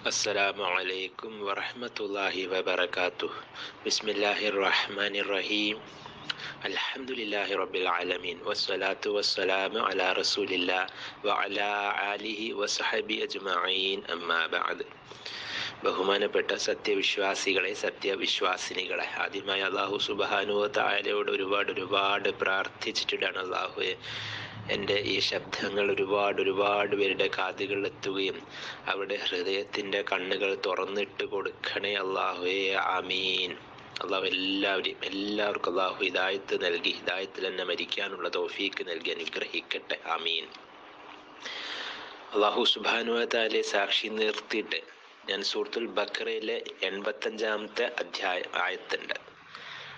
അസ്സലാമു അലൈക്കും വറഹ്മത്തുള്ളാഹി വബറകാത്തു ബിസ്മില്ലാഹിർ റഹ്മാനിർ റഹീം അൽഹംദുലില്ലാഹി റബ്ബിൽ ആലമീൻ വസ്സലാത്തു വസ്സലാമു അലാ റസൂലില്ലാ വഅലാ ആലിഹി വസഹബി അജ്മഈൻ അമ്മാ ബഅദ് ബഹുമാനപ്പെട്ട സത്യവിശ്വാസികളെ സത്യവിശ്വാസിനികളെ ആദ്യമായി അള്ളാഹു സുബാനുവ തായാലയോട് ഒരുപാട് ഒരുപാട് പ്രാർത്ഥിച്ചിട്ടാണ് അള്ളാഹുയെ എന്റെ ഈ ശബ്ദങ്ങൾ ഒരുപാട് ഒരുപാട് പേരുടെ കാതുകളിൽ എത്തുകയും അവരുടെ ഹൃദയത്തിന്റെ കണ്ണുകൾ തുറന്നിട്ട് കൊടുക്കണേ അള്ളാഹുവേ ആമീൻ. അള്ളാഹു എല്ലാവരെയും എല്ലാവർക്കും അള്ളാഹു ഹിദായത്ത് നൽകി ഹിദായത്തിൽ തന്നെ മരിക്കാനുള്ള തോഫീക്ക് നൽകി അനുഗ്രഹിക്കട്ടെ ആമീൻ. അള്ളാഹു സുബാനുവാലെ സാക്ഷി നിർത്തിയിട്ട് ഞാൻ സൂറത്തുൽ ബക്കറയിലെ എൺപത്തഞ്ചാമത്തെ അധ്യായ ആയത്തുണ്ട്.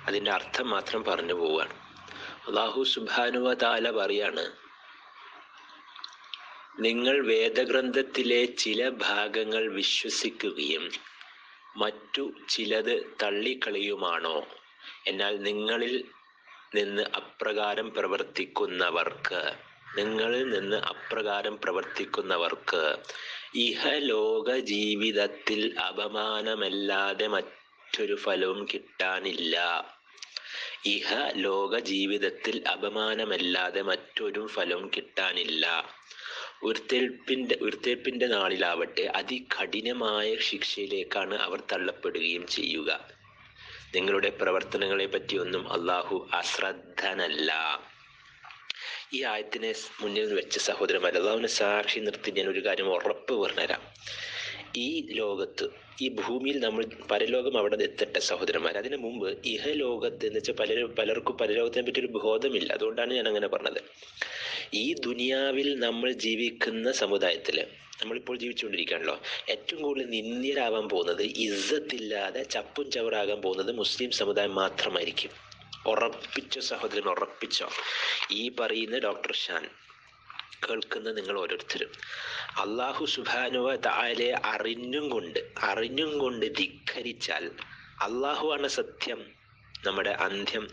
അതിന്റെ അർത്ഥം മാത്രം പറഞ്ഞു പോവുകയാണ് അള്ളാഹു സുബാനുവ താല പറയാണ് നിങ്ങൾ വേദഗ്രന്ഥത്തിലെ ചില ഭാഗങ്ങൾ വിശ്വസിക്കുകയും മറ്റു ചിലത് തള്ളിക്കളയുമാണോ? എന്നാൽ നിങ്ങളിൽ നിന്ന് അപ്രകാരം പ്രവർത്തിക്കുന്നവർക്ക് നിങ്ങളിൽ നിന്ന് അപ്രകാരം പ്രവർത്തിക്കുന്നവർക്ക് ഇഹലോക ജീവിതത്തിൽ അപമാനമല്ലാതെ മറ്റൊരു ഫലവും കിട്ടാനില്ല. ഇഹ ലോക ജീവിതത്തിൽ അപമാനമല്ലാതെ മറ്റൊരു ഫലവും കിട്ടാനില്ല. ഉയർത്തെഴുപ്പിന്റെ ഉയർത്തെഴുപ്പിന്റെ നാളിലാവട്ടെ അതികഠിനമായ ശിക്ഷയിലേക്കാണ് അവർ തള്ളപ്പെടുകയും ചെയ്യുക. നിങ്ങളുടെ പ്രവർത്തനങ്ങളെ പറ്റിയൊന്നും അള്ളാഹു അശ്രദ്ധനല്ല. ഈ ആയത്തിനെ മുന്നിൽ വെച്ച സഹോദരന്മാർ അള്ളാഹുവിനെ സാക്ഷി നിർത്തി ഞാൻ ഒരു കാര്യം ഉറപ്പ് പറഞ്ഞുതരാം. ഈ ലോകത്ത് ഈ ഭൂമിയിൽ നമ്മൾ പരലോകം അവിടെ എത്തട്ടെ സഹോദരന്മാർ അതിനു മുമ്പ് ഇഹലോകത്ത് എന്ന് വെച്ചാൽ പലരും പലർക്കും പരലോകത്തിനെ പറ്റി ഒരു ബോധമില്ല. അതുകൊണ്ടാണ് ഞാൻ അങ്ങനെ പറഞ്ഞത്. ഈ ദുനിയാവിൽ നമ്മൾ ജീവിക്കുന്ന സമുദായത്തിൽ നമ്മളിപ്പോൾ ജീവിച്ചുകൊണ്ടിരിക്കുകയാണല്ലോ ഏറ്റവും കൂടുതൽ നിന്ദ്യരാവാൻ പോകുന്നത് ഇസ്സത്തില്ലാതെ ചപ്പും ചവറാകാൻ പോകുന്നത് മുസ്ലിം സമുദായം മാത്രമായിരിക്കും. ഉറപ്പിച്ചോ സഹോദരൻ ഉറപ്പിച്ചോ. ഈ പറയുന്ന ഡോക്ടർ ഷാൻ കേൾക്കുന്ന നിങ്ങൾ ഓരോരുത്തരും. അള്ളാഹു സുബാനുവ താലെ അറിഞ്ഞും കൊണ്ട് അറിഞ്ഞും കൊണ്ട് ധിക്കരിച്ചാൽ അള്ളാഹുവാണ് സത്യം നമ്മുടെ അന്ത്യം.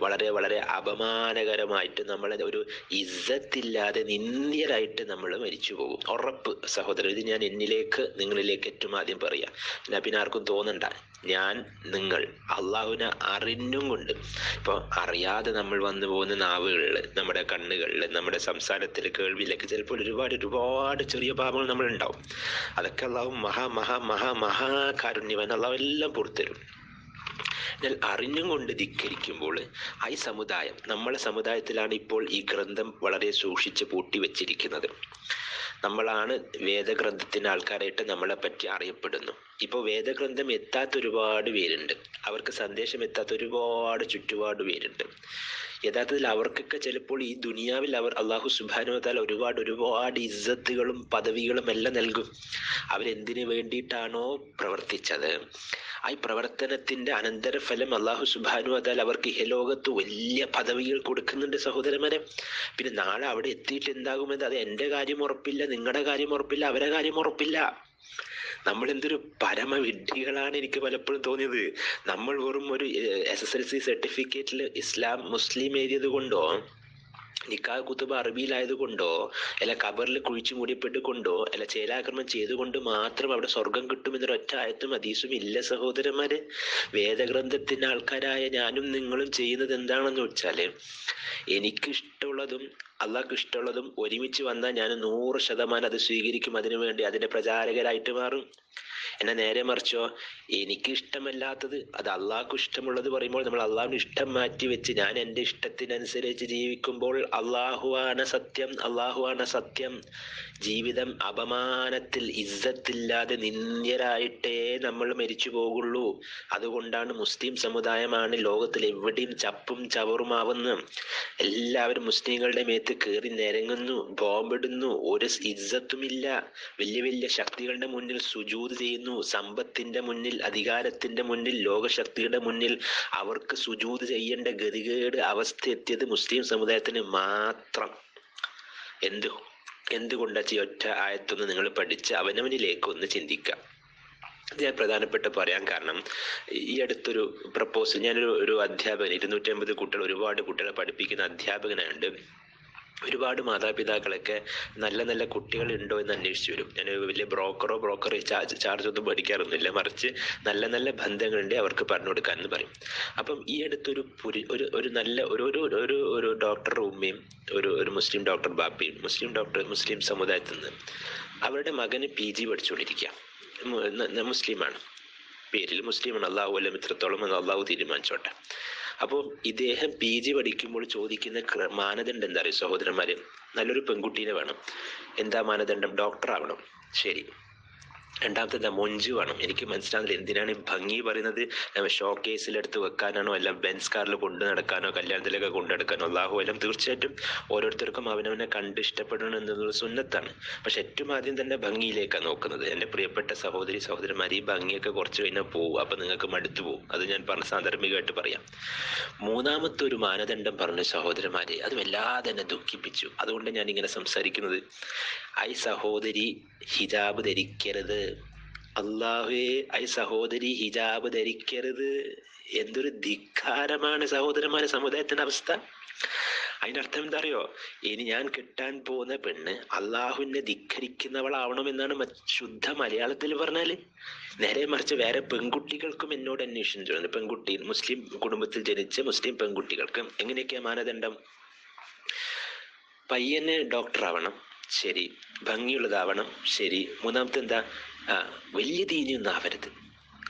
വളരെ വളരെ അപമാനകരമായിട്ട് നമ്മൾ ഒരു ഇസ്സത്തില്ലാതെ നിന്ദ്യരായിട്ട് നമ്മൾ മരിച്ചു പോകും. ഉറപ്പ് സഹോദരൻ ഇത് ഞാൻ എന്നിലേക്ക് നിങ്ങളിലേക്ക് ഏറ്റവും ആദ്യം പറയാം. ഞാൻ പിന്നെ ആർക്കും തോന്നണ്ട. ഞാൻ നിങ്ങൾ അള്ളാഹുവിനെ അറിഞ്ഞും കൊണ്ട്. ഇപ്പോൾ അറിയാതെ നമ്മൾ വന്നു പോകുന്ന നാവുകളിൽ നമ്മുടെ കണ്ണുകളിൽ നമ്മുടെ സംസാരത്തിൽ കേൾവിയിലൊക്കെ ചിലപ്പോൾ ഒരുപാട് ഒരുപാട് ചെറിയ പാപങ്ങൾ നമ്മൾ ഉണ്ടാവും. അതൊക്കെ അള്ളാഹു മഹാ മഹാ മഹാ മഹാകാരുണ്യവൻ അള്ളാഹു എല്ലാം പുറത്തരും എന്നാൽ അറിഞ്ഞും കൊണ്ട് ധിക്കരിക്കുമ്പോൾ ഈ സമുദായം നമ്മളെ സമുദായത്തിലാണ് ഇപ്പോൾ ഈ ഗ്രന്ഥം വളരെ സൂക്ഷിച്ച് പൂട്ടി വെച്ചിരിക്കുന്നത്. നമ്മളാണ് വേദഗ്രന്ഥത്തിന്റെ ആൾക്കാരായിട്ട് നമ്മളെ പറ്റി അറിയപ്പെടുന്നു. ഇപ്പോൾ വേദഗ്രന്ഥം എത്താത്ത ഒരുപാട് പേരുണ്ട്. അവർക്ക് സന്ദേശം എത്താത്ത ഒരുപാട് ചുറ്റുപാട് പേരുണ്ട്. യഥാർത്ഥത്തിൽ അവർക്കൊക്കെ ചിലപ്പോൾ ഈ ദുനിയാവിൽ അവർ അള്ളാഹു സുബാനുവത്താൽ ഒരുപാട് ഒരുപാട് ഇസ്സത്തുകളും പദവികളും എല്ലാം നൽകും. അവരെന്തിനു വേണ്ടിയിട്ടാണോ പ്രവർത്തിച്ചത്? ആ പ്രവർത്തനത്തിന്റെ അനന്തരഫലം അള്ളാഹു സുബാനു അതാൽ അവർക്ക് ലോകത്ത് വലിയ പദവികൾ കൊടുക്കുന്നുണ്ട് സഹോദരന്മാരെ. പിന്നെ നാളെ അവിടെ എത്തിയിട്ട് എന്താകുമെന്ന് അത് എന്റെ കാര്യം ഉറപ്പില്ല നിങ്ങളുടെ കാര്യം ഉറപ്പില്ല അവരെ കാര്യം ഉറപ്പില്ല. നമ്മൾ എന്തൊരു പരമവിഡ്ഢികളാണ് എനിക്ക് പലപ്പോഴും തോന്നിയത്. നമ്മൾ വെറും ഒരു എസ് എസ് എൽ സി സർട്ടിഫിക്കറ്റിൽ ഇസ്ലാം മുസ്ലിം എഴുതിയത് കൊണ്ടോ നിക്കാഹ് കുത്തുബ അറബിയിലായതുകൊണ്ടോ അല്ല ഖബറിൽ കുഴിച്ചു മൂടിപ്പെട്ട് കൊണ്ടോ അല്ല ചേലാക്രമം ചെയ്തുകൊണ്ട് മാത്രം അവിടെ സ്വർഗം കിട്ടുമെന്നൊരു ഒറ്റ ആയത്തും അതീസും ഇല്ല സഹോദരന്മാര്. വേദഗ്രന്ഥത്തിന്റെ ആൾക്കാരായ ഞാനും നിങ്ങളും ചെയ്യുന്നത് എന്താണെന്ന് വെച്ചാൽ എനിക്ക് ഇഷ്ടമുള്ളതും അള്ളാഹ്ക്ക് ഇഷ്ടമുള്ളതും ഒരുമിച്ച് വന്നാൽ ഞാൻ നൂറ് ശതമാനം അത് സ്വീകരിക്കും. അതിനു വേണ്ടി അതിന്റെ പ്രചാരകരായിട്ട് മാറും. എന്നെ നേരെ മറിച്ചോ. എനിക്ക് ഇഷ്ടമല്ലാത്തത് അത് അള്ളാഹ്ക്ക് ഇഷ്ടമുള്ളത് പറയുമ്പോൾ നമ്മൾ അള്ളാഹുവിന് ഇഷ്ടം മാറ്റി വെച്ച് ഞാൻ എന്റെ ഇഷ്ടത്തിനനുസരിച്ച് ജീവിക്കുമ്പോൾ അള്ളാഹുവാണ് സത്യം അള്ളാഹുവാണ് സത്യം. ജീവിതം അപമാനത്തിൽ ഇസ്സത്തില്ലാതെ നിന്ദ്യരായിട്ടേ നമ്മൾ മരിച്ചു പോകുള്ളൂ. അതുകൊണ്ടാണ് മുസ്ലിം സമുദായമാണ് ലോകത്തിൽ എവിടെയും ചപ്പും ചവറുമാവുന്ന എല്ലാവരും മുസ്ലിങ്ങളുടെ മേത്ത് കയറി നിരങ്ങുന്നു ബോംബിടുന്നു. ഒരു ഇസ്സത്തുമില്ല. വലിയ വലിയ ശക്തികളുടെ മുന്നിൽ സുജൂത് ചെയ്യുന്നു. സമ്പത്തിന്റെ മുന്നിൽ അധികാരത്തിന്റെ മുന്നിൽ ലോകശക്തിയുടെ മുന്നിൽ അവർക്ക് സുജൂത് ചെയ്യേണ്ട ഗതികേട് അവസ്ഥ എത്തിയത് മുസ്ലിം സമുദായത്തിന് മാത്രം. എന്ത് എന്തുകൊണ്ടാ ഒറ്റ ആയത്തൊന്ന് നിങ്ങൾ പഠിച്ച് അവനവനിലേക്ക് ഒന്ന് ചിന്തിക്കാം ഞാൻ പ്രധാനപ്പെട്ട പറയാൻ കാരണം ഈ അടുത്തൊരു പ്രപ്പോസൽ ഞാനൊരു ഒരു അധ്യാപകൻ ഇരുന്നൂറ്റി അമ്പത് കുട്ടികൾ ഒരുപാട് കുട്ടികളെ പഠിപ്പിക്കുന്ന അധ്യാപകനായുണ്ട് ഒരുപാട് മാതാപിതാക്കളൊക്കെ നല്ല നല്ല കുട്ടികൾ ഉണ്ടോ എന്ന് അന്വേഷിച്ചു വരും. ഞാൻ വലിയ ബ്രോക്കറോ ബ്രോക്കർ ചാർജ് ചാർജ് ഒന്നും പഠിക്കാറൊന്നുമില്ല മറിച്ച് നല്ല നല്ല ബന്ധങ്ങളുണ്ട് അവർക്ക് പറഞ്ഞു കൊടുക്കാൻ എന്ന് പറയും. അപ്പം ഈ അടുത്തൊരു പുരി ഒരു ഒരു നല്ല ഒരു ഒരു ഒരു ഒരു ഡോക്ടർ ഉമ്മയും ഒരു ഒരു മുസ്ലിം ഡോക്ടർ ബാപ്പയും മുസ്ലിം ഡോക്ടർ മുസ്ലിം സമുദായത്തിൽ നിന്ന് അവരുടെ മകന് പി ജി പഠിച്ചുകൊണ്ടിരിക്കുക മുസ്ലിമാണ്. പേരിൽ മുസ്ലിമാണ്. അള്ളാഹു അല്ല മിത്രത്തോളം അള്ളാഹു തീരുമാനിച്ചോട്ടെ. അപ്പോൾ ഇദ്ദേഹം പി ജി പഠിക്കുമ്പോൾ ചോദിക്കുന്ന മാനദണ്ഡം എന്താ പറയുക സഹോദരന്മാര്? നല്ലൊരു പെൺകുട്ടീനെ വേണം. എന്താ മാനദണ്ഡം? ഡോക്ടർ ആവണം ശരി. രണ്ടാമത്തെ എന്താ മൊഞ്ചു വേണം. എനിക്ക് മനസ്സിലാകുന്നില്ല എന്തിനാണ് ഭംഗി പറയുന്നത്? ഷോ കേസിലെടുത്ത് വെക്കാനാണോ? അല്ല ബെൻസ് കാറിൽ കൊണ്ടു നടക്കാനോ കല്യാണത്തിലൊക്കെ കൊണ്ടു നടക്കാനോ? അള്ളാഹു എല്ലാം തീർച്ചയായിട്ടും ഓരോരുത്തർക്കും അവനവനെ കണ്ട് ഇഷ്ടപ്പെടണം എന്നുള്ള സുന്നത്താണ്. പക്ഷെ ഏറ്റവും ആദ്യം തന്നെ ഭംഗിയിലേക്കാണ് നോക്കുന്നത്. എന്റെ പ്രിയപ്പെട്ട സഹോദരി സഹോദരന്മാർ ഈ ഭംഗിയൊക്കെ കുറച്ച് കഴിഞ്ഞാൽ പോകും അപ്പൊ നിങ്ങൾക്ക് മടുത്തു പോകും അത് ഞാൻ പറഞ്ഞ സാന്ദർഭികമായിട്ട് പറയാം. മൂന്നാമത്തെ ഒരു മാനദണ്ഡം പറഞ്ഞ സഹോദരന്മാരെ അത് വല്ലാതെ എന്നെ ദുഃഖിപ്പിച്ചു. അതുകൊണ്ട് ഞാൻ ഇങ്ങനെ സംസാരിക്കുന്നത് ഐ സഹോദരി ഹിജാബ് ധരിക്കരുത്. അള്ളാഹുവേ ഐ സഹോദരി ഹിജാബ് ധരിക്കരുത്. എന്തൊരു ധിക്കാരമാണ് സഹോദരന്മാരെ സമുദായത്തിന്റെ അവസ്ഥ. അതിന്റെ അർത്ഥം എന്താ അറിയോ ഇനി ഞാൻ കിട്ടാൻ പോകുന്ന പെണ്ണ് അള്ളാഹുവിനെ ധിക്കരിക്കുന്നവളാവണമെന്നാണ് ശുദ്ധ മലയാളത്തിൽ പറഞ്ഞാൽ. നേരെ മറിച്ച് വേറെ പെൺകുട്ടികൾക്കും എന്നോട് ചെയ്യുന്നത് പെൺകുട്ടി മുസ്ലിം കുടുംബത്തിൽ ജനിച്ച മുസ്ലിം പെൺകുട്ടികൾക്കും എങ്ങനെയൊക്കെയാ മാനദണ്ഡം? പയ്യന് ഡോക്ടർ ആവണം ശരി ഭംഗിയുള്ളതാവണം. ശരി മൂന്നാമത്തെ എന്താ വലിയ തീനിയൊന്നും ആവരുത്.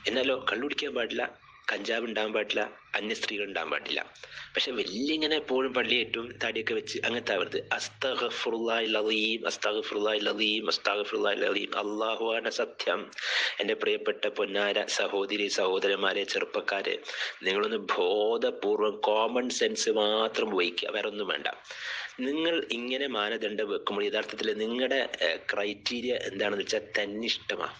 എന്നാലോ കള്ളുടിക്കാൻ പാടില്ല കഞ്ചാവ് ഉണ്ടാവാൻ പാടില്ല അന്യ സ്ത്രീകൾ ഉണ്ടാവാൻ പാടില്ല. പക്ഷെ വലിയ ഇങ്ങനെ എപ്പോഴും പള്ളി ഏറ്റവും താടിയൊക്കെ വെച്ച് അങ്ങനത്തെ ആവരുത്. അസ്തഗഫുറുല്ലാഹിൽ അസ്തഗഫുറുല്ലാഹിൽ അസ്തഗഫുറുല്ലാഹിൽ അള്ളാഹുവാണ് സത്യം. എന്റെ പ്രിയപ്പെട്ട പൊന്നാര സഹോദരി സഹോദരന്മാരെ ചെറുപ്പക്കാരെ നിങ്ങളൊന്ന് ബോധപൂർവം കോമൺ സെൻസ് മാത്രം ഉപയോഗിക്കുക. വേറെ ഒന്നും വേണ്ട. നിങ്ങൾ ഇങ്ങനെ മാനദണ്ഡം വെക്കുമ്പോൾ യഥാർത്ഥത്തിൽ നിങ്ങളുടെ ക്രൈറ്റീരിയ എന്താണെന്ന് വെച്ചാൽ തന്നിഷ്ടമാണ്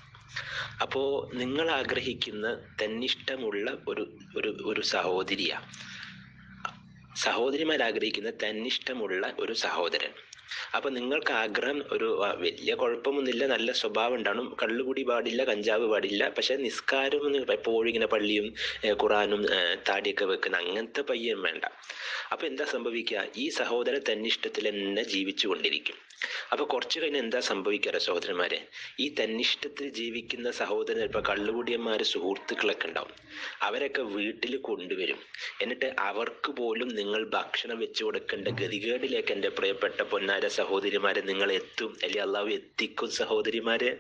അപ്പോ നിങ്ങൾ ആഗ്രഹിക്കുന്ന തന്നിഷ്ടമുള്ള ഒരു ഒരു ഒരു സഹോദരിയ. സഹോദരിമാർ ആഗ്രഹിക്കുന്ന തന്നിഷ്ടമുള്ള ഒരു സഹോദരൻ. അപ്പൊ നിങ്ങൾക്ക് ആഗ്രഹം ഒരു വലിയ കുഴപ്പമൊന്നുമില്ല നല്ല സ്വഭാവം ഉണ്ടാവണം. കള്ളുകൂടി പാടില്ല കഞ്ചാവ് പാടില്ല. പക്ഷെ നിസ്കാരം എപ്പോഴും ഇങ്ങനെ പള്ളിയും ഖുറാനും താടിയൊക്കെ വെക്കുന്ന അങ്ങനത്തെ പയ്യൻ വേണ്ട. അപ്പൊ എന്താ സംഭവിക്കുക? ഈ സഹോദരൻ തന്നിഷ്ടത്തിൽ തന്നെ ജീവിച്ചു കൊണ്ടിരിക്കും അപ്പൊ കുറച്ചു കഴിഞ്ഞ് എന്താ സംഭവിക്കാറ് സഹോദരന്മാരെ? ഈ തന്നിഷ്ടത്തിൽ ജീവിക്കുന്ന സഹോദരൻ ഇപ്പൊ കള്ളുകുടിയന്മാര് സുഹൃത്തുക്കളൊക്കെ ഉണ്ടാവും. അവരൊക്കെ വീട്ടിൽ കൊണ്ടുവരും. എന്നിട്ട് അവർക്ക് പോലും നിങ്ങൾ ഭക്ഷണം വെച്ചു കൊടുക്കേണ്ട ഗതികേടിലേക്ക് എന്റെ പ്രിയപ്പെട്ട പൊന്നാര സഹോദരിമാരെ നിങ്ങൾ എത്തും. അല്ലെ അള്ളാഹു എത്തിക്കും സഹോദരിമാരെ.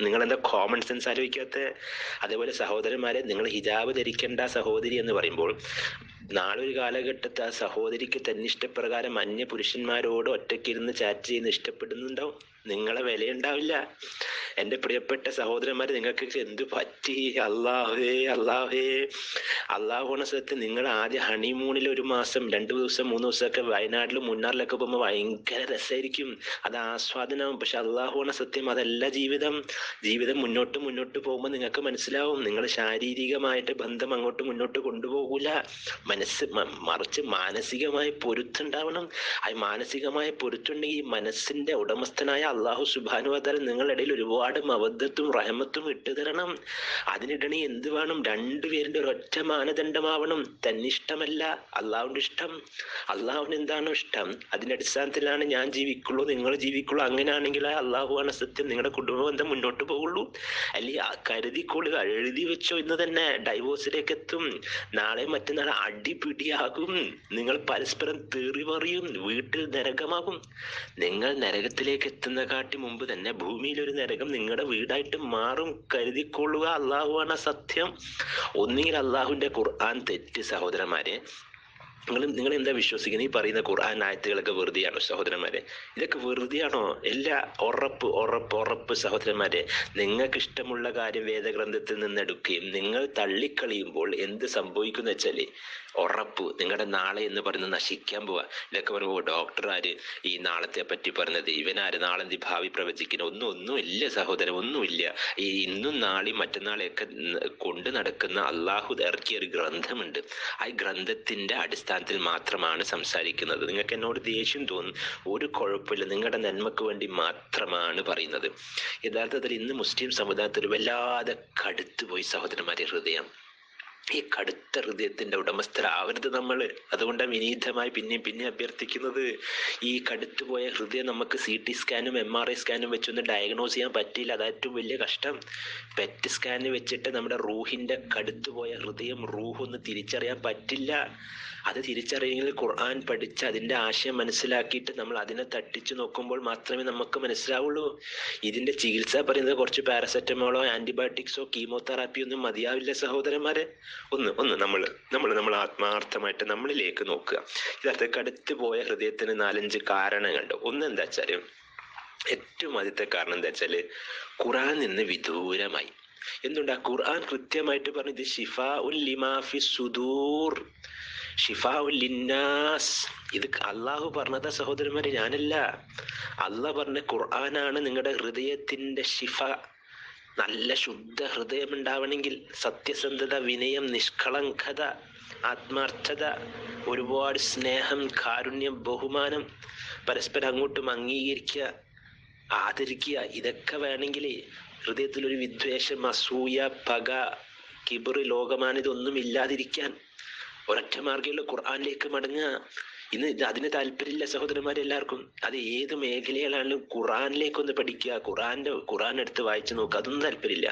നിങ്ങൾ എന്താ കോമൺ സെൻസ് ആലോചിക്കാത്ത അതേപോലെ സഹോദരന്മാരെ നിങ്ങൾ ഹിജാബ് ധരിക്കേണ്ട സഹോദരി എന്ന് പറയുമ്പോൾ നാളെ ഒരു കാലഘട്ടത്ത് ആ സഹോദരിക്ക് തന്നിഷ്ടപ്രകാരം അന്യ പുരുഷന്മാരോട് ഒറ്റയ്ക്കിരുന്ന് ചാറ്റ് ചെയ്യുന്ന ഇഷ്ടപ്പെടുന്നുണ്ടാവും. നിങ്ങളെ വിലയുണ്ടാവില്ല. എന്റെ പ്രിയപ്പെട്ട സഹോദരന്മാരെ നിങ്ങൾക്ക് എന്ത് പറ്റി? അള്ളാഹേ അള്ളാഹേ അള്ളാഹുണ സ്ഥലത്ത് നിങ്ങൾ ആദ്യം ഹണിമൂണിൽ ഒരു മാസം രണ്ടു ദിവസം മൂന്ന് ദിവസമൊക്കെ വയനാട്ടിലും മുന്നാറിലൊക്കെ പോകുമ്പോൾ ഭയങ്കര രസമായിരിക്കും അത് ആസ്വാദനവും പക്ഷെ അള്ളാഹുണ സത്യം അതല്ല ജീവിതം. ജീവിതം മുന്നോട്ട് മുന്നോട്ട് പോകുമ്പോൾ നിങ്ങൾക്ക് മനസ്സിലാവും. നിങ്ങൾ ശാരീരികമായിട്ട് ബന്ധം അങ്ങോട്ട് മുന്നോട്ട് കൊണ്ടുപോകൂല. മനസ്സ് മറിച്ച് മാനസികമായ പൊരുത്തുണ്ടാവണം ആ മാനസികമായ പൊരുത്തുണ്ടെങ്കിൽ മനസ്സിന്റെ ഉടമസ്ഥനായ അള്ളാഹു സുബാനുവാദാൽ നിങ്ങളുടെ ഇടയിൽ ഒരുപാട് മവദ്ധത്തും റഹമത്തും ഇട്ടു തരണം അതിനിടണി എന്ത് വേണം? രണ്ടുപേരുടെ ഒരൊറ്റ മാനദണ്ഡമാവണം. തന്നിഷ്ടമല്ല അള്ളാഹുവിന്റെ ഇഷ്ടം. അള്ളാഹുവിന് എന്താണോ ഇഷ്ടം? അതിന്റെ അടിസ്ഥാനത്തിലാണ് ഞാൻ ജീവിക്കുള്ളൂ നിങ്ങൾ ജീവിക്കുള്ളൂ. അങ്ങനെയാണെങ്കിൽ അള്ളാഹുവാണ് സത്യം. നിങ്ങളുടെ കുടുംബ ബന്ധം മുന്നോട്ട് പോകുള്ളൂ? അല്ലെ കരുതിക്കൊള്ളുക എഴുതി വെച്ചോ ഇന്ന് തന്നെ. ഡൈവോഴ്സിലേക്ക് എത്തും. നാളെ മറ്റന്നാൾ അടിപിടിയാകും. നിങ്ങൾ പരസ്പരം തെറി പറയും വീട്ടിൽ നരകമാകും. നിങ്ങൾ നരകത്തിലേക്ക് എത്തുന്ന കാട്ടി മുമ്പ് തന്നെ ഭൂമിയിൽ ഒരു നരകം നിങ്ങളുടെ വീടായിട്ട് മാറും കരുതിക്കൊള്ളുക അള്ളാഹുവാണ് സത്യം. ഒന്നുകിൽ അള്ളാഹുവിന്റെ ഖുർആൻ തെറ്റ് സഹോദരന്മാരെ. നിങ്ങൾ നിങ്ങൾ എന്താ വിശ്വസിക്കുന്നത്? ഈ പറയുന്ന ഖുർആൻ ആയത്തുകളൊക്കെ വെറുതെയാണോ സഹോദരന്മാരെ? ഇതൊക്കെ വെറുതെയാണോ? എല്ലാ ഉറപ്പ് ഉറപ്പ് ഉറപ്പ് സഹോദരന്മാരെ നിങ്ങൾക്ക് ഇഷ്ടമുള്ള കാര്യം വേദഗ്രന്ഥത്തിൽ നിന്ന് എടുക്കുകയും നിങ്ങൾ തള്ളിക്കളിയുമ്പോൾ എന്ത് സംഭവിക്കുന്ന വെച്ചാൽ ഉറപ്പ്. നിങ്ങളുടെ നാളെ എന്ന് പറയുന്നത് നശിക്കാൻ പോവാ. ഇതൊക്കെ പറയുമ്പോൾ ഡോക്ടർ ആര് ഈ നാളത്തെ പറ്റി പറഞ്ഞത് ഇവനാര്? നാളെ ഭാവി പ്രവചിക്കുന്നു? ഒന്നും ഒന്നും ഇല്ല സഹോദരൻ ഒന്നുമില്ല ഈ ഇന്നും നാളെയും മറ്റന്നാളെയൊക്കെ കൊണ്ട് നടക്കുന്ന അള്ളാഹു ഇറക്കിയ ഒരു ഗ്രന്ഥമുണ്ട്. ആ ഗ്രന്ഥത്തിന്റെ അടിസ്ഥാനത്തിൽ മാത്രമാണ് സംസാരിക്കുന്നത്. നിങ്ങൾക്ക് എന്നോട് ദേഷ്യം തോന്നും. ഒരു കുഴപ്പമില്ല. നിങ്ങളുടെ നന്മക്ക് വേണ്ടി മാത്രമാണ് പറയുന്നത്. യഥാർത്ഥത്തിൽ ഇന്ന് മുസ്ലിം സമുദായത്തിൽ വല്ലാതെ കടുത്തുപോയി സഹോദരന്മാരെ ഹൃദയം. ഈ കടുത്ത ഹൃദയത്തിന്റെ ഉടമസ്ഥരാവരുത് നമ്മൾ അതുകൊണ്ടാണ് വിനീതമായി പിന്നെയും പിന്നെ അഭ്യർത്ഥിക്കുന്നത് ഈ കടുത്തുപോയ ഹൃദയം നമുക്ക് സി ടി സ്കാനും എം ആർ ഐ സ്കാനും വെച്ചൊന്ന് ഡയഗ്നോസ് ചെയ്യാൻ പറ്റിയില്ല. അതാ ഏറ്റവും വലിയ കഷ്ടം. പെറ്റ് സ്കാൻ വെച്ചിട്ട് നമ്മുടെ റൂഹിന്റെ കടുത്തുപോയ ഹൃദയം റൂഹ് ഒന്ന് തിരിച്ചറിയാൻ പറ്റില്ല. അത് തിരിച്ചറിയെങ്കിൽ ഖുർആൻ പഠിച്ച് അതിന്റെ ആശയം മനസ്സിലാക്കിയിട്ട് നമ്മൾ അതിനെ തട്ടിച്ചു നോക്കുമ്പോൾ മാത്രമേ നമുക്ക് മനസ്സിലാവുള്ളൂ. ഇതിന്റെ ചികിത്സ പറയുന്നത് കുറച്ച് പാരസെറ്റമോളോ ആന്റിബയോട്ടിക്സോ കീമോതെറാപ്പിയോ ഒന്നും മതിയാവില്ല സഹോദരന്മാരെ. ഒന്ന് ഒന്ന് നമ്മൾ നമ്മൾ നമ്മൾ ആത്മാർത്ഥമായിട്ട് നമ്മളിലേക്ക് നോക്കുക. യഥാർത്ഥ കടുത്തു പോയ ഹൃദയത്തിന് നാലഞ്ച് കാരണങ്ങളുണ്ട്. ഒന്ന് എന്താ വെച്ചാൽ ഏറ്റവും ആദ്യത്തെ കാരണം എന്താ വെച്ചാൽ ഖുറാൻ നിന്ന് വിദൂരമായി. എന്തുകൊണ്ടാ ഖുർആൻ കൃത്യമായിട്ട് പറഞ്ഞത് ഷിഫാ ഉൽ ലിമാഫി സുദൂർ ഷിഫാ ഉൽ ലിന്നാസ്. ഇത് അള്ളാഹു പറഞ്ഞത സഹോദരന്മാരെ ഞാനല്ല. അള്ളാഹ് പറഞ്ഞ ഖുർആനാണ് നിങ്ങളുടെ ഹൃദയത്തിന്റെ ഷിഫ നല്ല ശുദ്ധ ഹൃദയം ഉണ്ടാവണമെങ്കിൽ സത്യസന്ധത വിനയം നിഷ്കളങ്കത ആത്മാർത്ഥത ഒരുപാട് സ്നേഹം കാരുണ്യം ബഹുമാനം പരസ്പരം അങ്ങോട്ടും അംഗീകരിക്കുക ആദരിക്കുക ഇതൊക്കെ വേണമെങ്കിൽ ഹൃദയത്തിൽ ഒരു വിദ്വേഷം അസൂയ പക കിബറ് ലോകമാനം ഇതൊന്നും ഇല്ലാതിരിക്കാൻ ഒരൊറ്റ മാർഗമുള്ള ഖുർആനിലേക്ക് മടങ്ങുക. ഇന്ന് അതിന് താല്പര്യമില്ല സഹോദരന്മാരെ എല്ലാവർക്കും. അത് ഏത് മേഖലകളാണെങ്കിലും ഖുറാനിലേക്കൊന്ന് പഠിക്കുക ഖുറാന്റെ ഖുറാൻ എടുത്ത് വായിച്ചു നോക്കുക അതൊന്നും താല്പര്യമില്ല.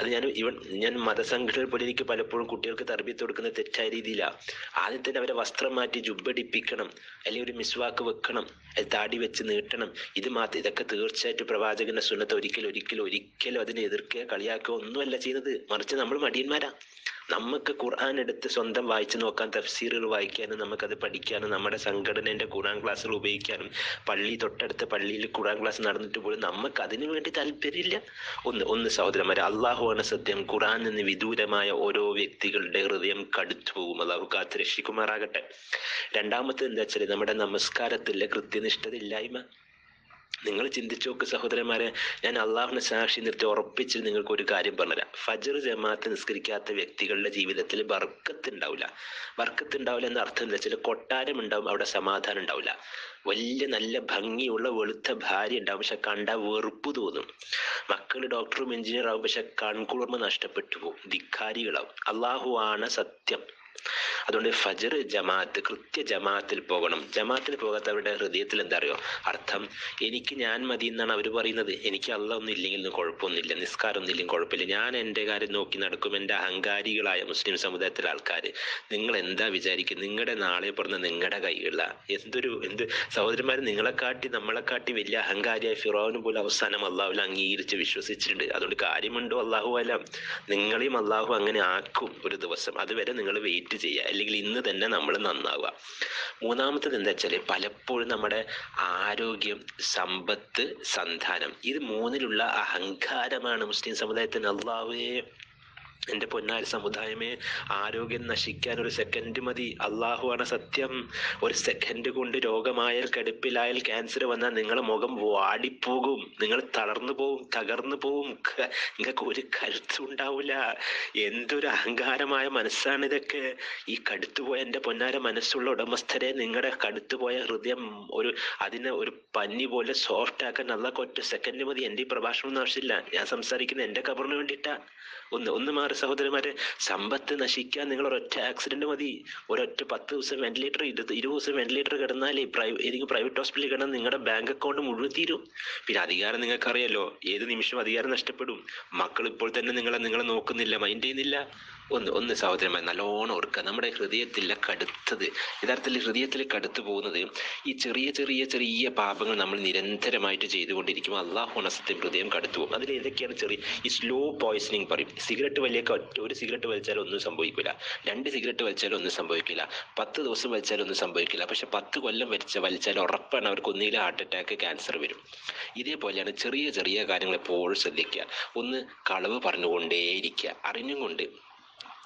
അത് ഞാൻ ഇവൻ ഞാൻ മതസംഘടന പോലെ എനിക്ക് പലപ്പോഴും കുട്ടികൾക്ക് തർബിയത്ത് കൊടുക്കുന്ന തെറ്റായ രീതിയിലാണ് ആദ്യം തന്നെ അവരെ വസ്ത്രം മാറ്റി ജുബടിപ്പിക്കണം അല്ലെങ്കിൽ ഒരു മിസ്വാക്ക് വെക്കണം അത് താടി വെച്ച് നീട്ടണം. ഇത് മാത്രം ഇതൊക്കെ തീർച്ചയായിട്ടും പ്രവാചകന്റെ സുന്നത്ത് ഒരിക്കലും ഒരിക്കലും ഒരിക്കലും അതിനെ എതിർക്കുക കളിയാക്കുക ഒന്നുമല്ല ചെയ്യുന്നത്. മറിച്ച് നമ്മൾ മടിയന്മാരാ. നമുക്ക് ഖുർആൻ എടുത്ത് സ്വന്തം വായിച്ചു നോക്കാൻ തഫ്സീറുകൾ വായിക്കാനും നമുക്കത് പഠിക്കാനും നമ്മുടെ സംഘടനയുടെ ഖുർആൻ ക്ലാസ്സുകൾ ഉപയോഗിക്കാനും പള്ളി തൊട്ടടുത്ത പള്ളിയിൽ ഖുർആൻ ക്ലാസ് നടന്നിട്ട് പോലും നമുക്ക് അതിന് വേണ്ടി താല്പര്യമില്ല. ഒന്ന് ഒന്ന് സഹോദരന്മാരെ അള്ളാഹുവാണ് സത്യം. ഖുർആൻ നിന്ന് വിദൂരമായ ഓരോ വ്യക്തികളുടെ ഹൃദയം കടുത്തു പോകും. അള്ളാഹു കാത്ത് രക്ഷിക്കുമാറാകട്ടെ രണ്ടാമത്തെ എന്താ വെച്ചാൽ നമ്മുടെ നമസ്കാരത്തിലെ കൃത്യനിഷ്ഠത ഇല്ലായ്മ നിങ്ങൾ ചിന്തിച്ചു നോക്ക് സഹോദരന്മാരെ ഞാൻ അള്ളാഹുനെ സാക്ഷി നിർത്തി ഉറപ്പിച്ച് നിങ്ങൾക്ക് ഒരു കാര്യം പറഞ്ഞുതരാം. ഫജർ ജമാഅത്ത് നിസ്കരിക്കാത്ത വ്യക്തികളുടെ ജീവിതത്തിൽ ബർക്കത്ത് ഉണ്ടാവില്ല ബർക്കത്ത് ഉണ്ടാവില്ല എന്ന അർത്ഥം എന്താ വെച്ചാൽ കൊട്ടാരം ഉണ്ടാവും അവിടെ സമാധാനം ഉണ്ടാവില്ല. വലിയ നല്ല ഭംഗിയുള്ള വെളുത്ത ഭാര്യ ഉണ്ടാവും പക്ഷെ കണ്ട വെറുപ്പ് തോന്നും. മക്കൾ ഡോക്ടറും എഞ്ചിനീയർ ആവും പക്ഷെ കൺകുളിർമ നഷ്ടപ്പെട്ടു പോകും. ധിക്കാരികളാവും. അള്ളാഹു ആണ് സത്യം. അതുകൊണ്ട് ഫജർ ജമാഅത്ത് കൃത്യ ജമാഅത്തിൽ പോകണം. ജമാഅത്തിൽ പോകാത്തവരുടെ ഹൃദയത്തിൽ എന്താ അറിയോ അർത്ഥം എനിക്ക് ഞാൻ മതി എന്നാണ് അവർ പറയുന്നത്. എനിക്ക് അല്ല ഒന്നും ഇല്ലെങ്കിലും കുഴപ്പമൊന്നുമില്ല നിസ്കാരം ഇല്ലെങ്കിൽ കുഴപ്പമില്ല. ഞാൻ എന്റെ കാര്യം നോക്കി നടക്കും എന്റെ അഹങ്കാരികളായ മുസ്ലിം സമുദായത്തിലെ ആൾക്കാർ നിങ്ങൾ എന്താ വിചാരിക്കുക? നിങ്ങളുടെ നാളെ പറഞ്ഞ നിങ്ങളുടെ കൈകളില എന്തൊരു എന്ത് സഹോദരന്മാർ നമ്മളെ കാട്ടി വലിയ അഹങ്കാരിയായ ഫിറോവിന് പോലും അവസാനം അള്ളാഹുവിൽ അംഗീകരിച്ച് വിശ്വസിച്ചിട്ടുണ്ട്. അതുകൊണ്ട് കാര്യമുണ്ടോ? അള്ളാഹു അല്ല നിങ്ങളെയും അള്ളാഹു അങ്ങനെ ആക്കും ഒരു ദിവസം. അതുവരെ നിങ്ങൾ വെയിറ്റ് ചെയ്യുക. അല്ലെങ്കിൽ ഇന്ന് തന്നെ നമ്മൾ നന്നാവുക. മൂന്നാമത്തത് എന്താ വെച്ചാൽ പലപ്പോഴും നമ്മുടെ ആരോഗ്യം സമ്പത്ത് സന്താനം ഇത് മൂന്നിലുള്ള അഹങ്കാരമാണ് മുസ്ലിം സമുദായത്തിന് അള്ളാഹുവേ എന്റെ പൊന്നാര സമുദായമേ ആരോഗ്യം നശിക്കാൻ ഒരു സെക്കൻഡ് മതി. അള്ളാഹുവാണ് സത്യം. ഒരു സെക്കൻഡ് കൊണ്ട് രോഗമായാൽ കടുപ്പിലായാൽ ക്യാൻസർ വന്നാൽ നിങ്ങളെ മുഖം വാടിപ്പോകും. നിങ്ങൾ തളർന്നു പോവും തകർന്നു പോവും. നിങ്ങൾക്ക് ഒരു കരുത്തും ഉണ്ടാവില്ല എന്തൊരു അഹങ്കാരമായ മനസ്സാണ് ഇതൊക്കെ. ഈ കടുത്തുപോയ എന്റെ പൊന്നാര മനസ്സുള്ള ഉടമസ്ഥരെ നിങ്ങളുടെ കടുത്തുപോയ ഹൃദയം ഒരു അതിനെ ഒരു പഞ്ഞി പോലെ സോഫ്റ്റ് ആക്കാൻ നല്ല ഒറ്റ സെക്കൻഡ് മതി. എന്റെ ഈ പ്രഭാഷണം ഒന്നും ആവശ്യമില്ല. ഞാൻ സംസാരിക്കുന്നത് എന്റെ കബറിന് വേണ്ടിയിട്ടാ. ഒന്ന് ഒന്ന് മാറി. സഹോദരന്മാരെ സമ്പത്ത് നശിക്കാൻ നിങ്ങൾ ഒരൊറ്റ ആക്സിഡന്റ് മതി. ഒരൊറ്റ പത്ത് ദിവസം വെന്റിലേറ്റർ ഇരുപത് ഇരുപത് ദിവസം വെന്റിലേറ്റർ കിടന്നാലേ ഏതെങ്കിലും പ്രൈവറ്റ് ഹോസ്പിറ്റലിൽ കിടന്നാൽ നിങ്ങളുടെ ബാങ്ക് അക്കൗണ്ട് മുഴുവൻ തീരും. പിന്നെ അധികാരം നിങ്ങൾക്കറിയാലോ ഏത് നിമിഷം അധികാരം നഷ്ടപ്പെടും. മക്കൾ ഇപ്പോൾ തന്നെ നിങ്ങളെ നിങ്ങളെ നോക്കുന്നില്ല മൈൻഡ് ചെയ്യുന്നില്ല. ഒന്ന് ഒന്ന് സഹോദരന്മാർ നല്ലോണം ഓർക്കുക. നമ്മുടെ ഹൃദയത്തിലെ കടുത്തത് യഥാർത്ഥത്തിൽ ഹൃദയത്തിൽ കടുത്തു പോകുന്നത് ഈ ചെറിയ ചെറിയ ചെറിയ പാപങ്ങൾ നമ്മൾ നിരന്തരമായിട്ട് ചെയ്തുകൊണ്ടിരിക്കുമ്പോൾ അള്ളാഹു നസത്തെ ഹൃദയം കടുത്തു പോകും. അതിൽ ഏതൊക്കെയാണ് ചെറിയ ഈ സ്ലോ പോയ്സണിങ് പറയും. സിഗരറ്റ് വലിയ ഒറ്റ ഒരു സിഗരറ്റ് വലിച്ചാൽ ഒന്നും സംഭവിക്കില്ല. രണ്ട് സിഗരറ്റ് വലിച്ചാലും ഒന്നും സംഭവിക്കില്ല. പത്ത് ദിവസം വലിച്ചാലും ഒന്നും സംഭവിക്കില്ല. പക്ഷെ പത്ത് കൊല്ലം വലിച്ച വലിച്ചാൽ ഉറപ്പാണ് അവർക്ക് ഒന്നിലെ ഹാർട്ട് അറ്റാക്ക് ക്യാൻസർ വരും. ഇതേപോലെയാണ് ചെറിയ ചെറിയ കാര്യങ്ങൾ എപ്പോഴും ശ്രദ്ധിക്കുക. ഒന്ന് കളവ് പറഞ്ഞുകൊണ്ടേയിരിക്കുക. അറിഞ്ഞും കൊണ്ട്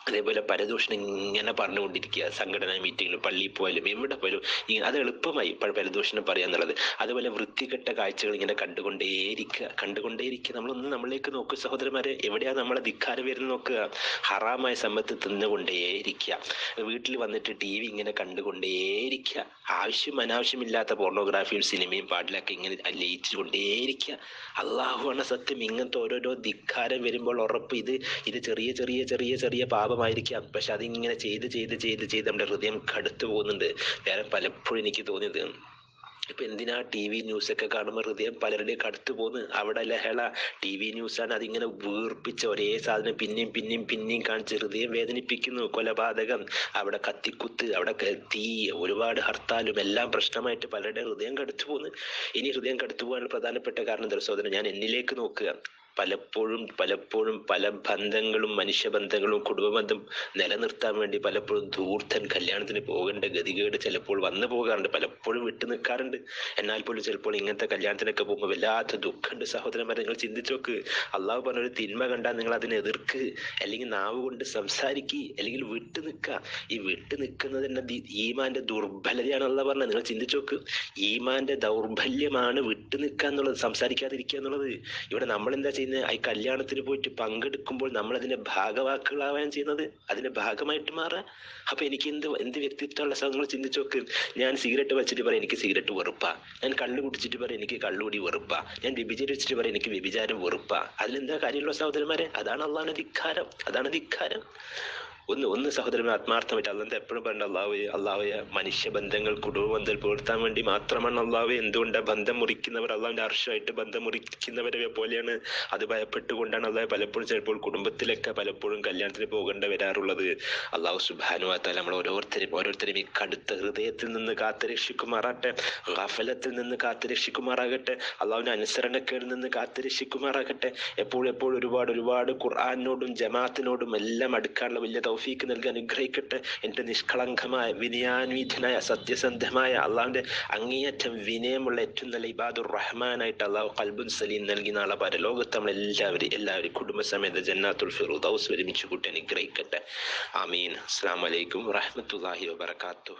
അതേപോലെ പരദൂഷണം ഇങ്ങനെ പറഞ്ഞുകൊണ്ടിരിക്കുക. സംഘടനാ മീറ്റിങ്ങിലും പള്ളിയിൽ പോയാലും എവിടെ പോയാലും അത് എളുപ്പമായി പരദൂഷണം പരദൂഷണം പറയാന്നുള്ളത് അതുപോലെ വൃത്തികെട്ട കാഴ്ചകൾ ഇങ്ങനെ കണ്ടുകൊണ്ടേയിരിക്കുക. കണ്ടുകൊണ്ടേയിരിക്കുക. നമ്മളൊന്ന് നമ്മളിലേക്ക് നോക്കുക സഹോദരന്മാരെ. എവിടെയാണ് നമ്മളെ ധിക്കാരം വരുന്നത് നോക്കുക. ഹറാമായ സമ്പത്ത് തിന്നുകൊണ്ടേയിരിക്കുക. വീട്ടിൽ വന്നിട്ട് ടി വി ഇങ്ങനെ കണ്ടുകൊണ്ടേയിരിക്കുക. ആവശ്യം അനാവശ്യമില്ലാത്ത പോർണോഗ്രാഫിയും സിനിമയും പാട്ടിലൊക്കെ ഇങ്ങനെ ലയിച്ചു കൊണ്ടേയിരിക്കുക അള്ളാഹുവാണ് സത്യം. ഇങ്ങനത്തെ ഓരോരോ ധിക്കാരം വരുമ്പോൾ ഉറപ്പ്. ഇത് ഇത് ചെറിയ ചെറിയ ചെറിയ ചെറിയ പാപ പാപമായിരിക്കാം പക്ഷെ അതിങ്ങനെ ചെയ്ത് ചെയ്ത് ചെയ്ത് ചെയ്ത് നമ്മുടെ ഹൃദയം കടുത്തു പോകുന്നുണ്ട്. വേറെ പലപ്പോഴും എനിക്ക് തോന്നിയത് ഇപ്പൊ എന്തിനാ ടി വി ന്യൂസ് ഒക്കെ കാണുമ്പോൾ ഹൃദയം പലരുടെയും കടുത്തു പോകുന്നു? അവിടെ ലഹള ടി വി ന്യൂസാണ് അതിങ്ങനെ വീർപ്പിച്ച ഒരേ സാധനം പിന്നെയും പിന്നെയും പിന്നെയും കാണിച്ച് ഹൃദയം വേദനിപ്പിക്കുന്നു. കൊലപാതകം അവിടെ കത്തിക്കുത്ത് അവിടെ തീ ഒരുപാട് ഹർത്താലും എല്ലാം പ്രശ്നമായിട്ട് പലരുടെ ഹൃദയം കടുത്തു പോകുന്നു. ഇനി ഹൃദയം കടുത്തു പോകാനുള്ള പ്രധാനപ്പെട്ട കാരണം എന്താ? സഹോദരൻ ഞാൻ എന്നിലേക്ക് നോക്കുക. പലപ്പോഴും പലപ്പോഴും പല ബന്ധങ്ങളും മനുഷ്യബന്ധങ്ങളും കുടുംബബന്ധം നിലനിർത്താൻ വേണ്ടി പലപ്പോഴും ധൂർത്തൻ കല്യാണത്തിന് പോകേണ്ട ഗതികേട് ചിലപ്പോൾ വന്നു പോകാറുണ്ട്. പലപ്പോഴും വിട്ടു നിൽക്കാറുണ്ട്. എന്നാൽ പോലും ചിലപ്പോൾ ഇങ്ങനത്തെ കല്യാണത്തിനൊക്കെ പോകുമ്പോൾ വല്ലാത്ത ദുഃഖമുണ്ട്. സഹോദരന്മാരെ നിങ്ങൾ ചിന്തിച്ചു നോക്ക്. അള്ളാഹു പറഞ്ഞ ഒരു തിന്മ കണ്ടാൽ നിങ്ങൾ അതിനെ എതിർക്ക് അല്ലെങ്കിൽ നാവ് കൊണ്ട് സംസാരിക്കുക അല്ലെങ്കിൽ വിട്ടു നിൽക്കുക ഈ വിട്ടു നിൽക്കുന്നത് തന്നെ ഈമാന്റെ ദുർബലതയാണ് അള്ളാഹ് പറഞ്ഞത്. നിങ്ങൾ ചിന്തിച്ചു നോക്ക്. ഈമാന്റെ ദൗർബല്യമാണ് വിട്ടു നിൽക്കുക എന്നുള്ളത് സംസാരിക്കാതിരിക്കുക എന്നുള്ളത്. ഇവിടെ നമ്മൾ എന്താ ചെയ്യുന്നത്? ഈ കല്യാണത്തിന് പോയിട്ട് പങ്കെടുക്കുമ്പോൾ നമ്മൾ അതിന്റെ ഭാഗവാക്കുകളാവാൻ ചെയ്യുന്നത്? അതിന്റെ ഭാഗമായിട്ട് മാറുക അപ്പൊ എനിക്ക് എന്ത് എന്ത് വ്യക്തിത്വമുള്ള സംഘങ്ങൾ ചിന്തിച്ചു നോക്ക്. ഞാൻ സിഗരറ്റ് വെച്ചിട്ട് പറയാം എനിക്ക് സിഗരറ്റ് വെറുപ്പാ. ഞാൻ കള്ളു കുടിച്ചിട്ട് പറയാം എനിക്ക് കള്ളുകൂടി വെറുപ്പാ. ഞാൻ വിഭജിച്ചിട്ട് പറയാം എനിക്ക് വ്യഭിചാരം വെറുപ്പാ. അതിലെന്താ കാര്യമുള്ള സഹോദരന്മാരെ? അതാണ് അള്ളാഹുടെ ധിക്കാരം. അതാണ് ധിക്കാരം. ഒന്ന് ഒന്ന് സഹോദരൻ ആത്മാർത്ഥമായിട്ട് അതെന്താ എപ്പോഴും പറഞ്ഞ അള്ളാഹുയെ മനുഷ്യ ബന്ധങ്ങൾ കുടുംബബന്ധം പുലർത്താൻ വേണ്ടി മാത്രമാണ് അള്ളാഹു എന്തുകൊണ്ട് ബന്ധം മുറിക്കുന്നവർ അള്ളാഹുവിന്റെ അർഷമായിട്ട് ബന്ധം മുറിക്കുന്നവരെ പോലെയാണ് അത് ഭയപ്പെട്ടുകൊണ്ടാണ് അള്ളാഹു പലപ്പോഴും ചിലപ്പോൾ കുടുംബത്തിലൊക്കെ പലപ്പോഴും കല്യാണത്തിന് പോകേണ്ട വരാറുള്ളത്. അള്ളാഹു സുബാനുവാത്താൽ നമ്മൾ ഓരോരുത്തരും ഓരോരുത്തരും ഈ കടുത്ത ഹൃദയത്തിൽ നിന്ന് കാത്തു രക്ഷിക്കുമാറാകട്ടെ ഗഫലത്തിൽ നിന്ന് കാത്തു രക്ഷിക്കുമാറാകട്ടെ അള്ളാഹുവിന്റെ അനുസരണക്കേടിൽ നിന്ന് കാത്തു രക്ഷിക്കുമാറാകട്ടെ എപ്പോഴും എപ്പോഴും ഒരുപാട് ഒരുപാട് ഖുർആാനോടും ജമാഅത്തിനോടും എല്ലാം അടുക്കാനുള്ള വലിയ തൗഫീക്ക് നൽകി അനുഗ്രഹിക്കട്ടെ എന്റെ നിഷ്കളങ്കമായ വിനയാന്വിതനായ സത്യസന്ധമായ അള്ളാഹുവിന്റെ അങ്ങേയറ്റം വിനയമുള്ള ഏറ്റവും നല്ല ഇബാദുർ റഹ്മാനായിട്ട് അള്ളാഹു കൽബുൻ സലീം നൽകി. നാളെ പരലോകത്ത് നമ്മൾ എല്ലാവരും എല്ലാവരും കുടുംബസമേത ജന്നാത്തുൽ ഫിറുദൗസ് ഒരുമിച്ച് കൂട്ടി അനുഗ്രഹിക്കട്ടെ. ആമീൻ. അസ്സാം വലൈക്കും വറഹമത്തല്ലാഹി വബർക്കാത്തു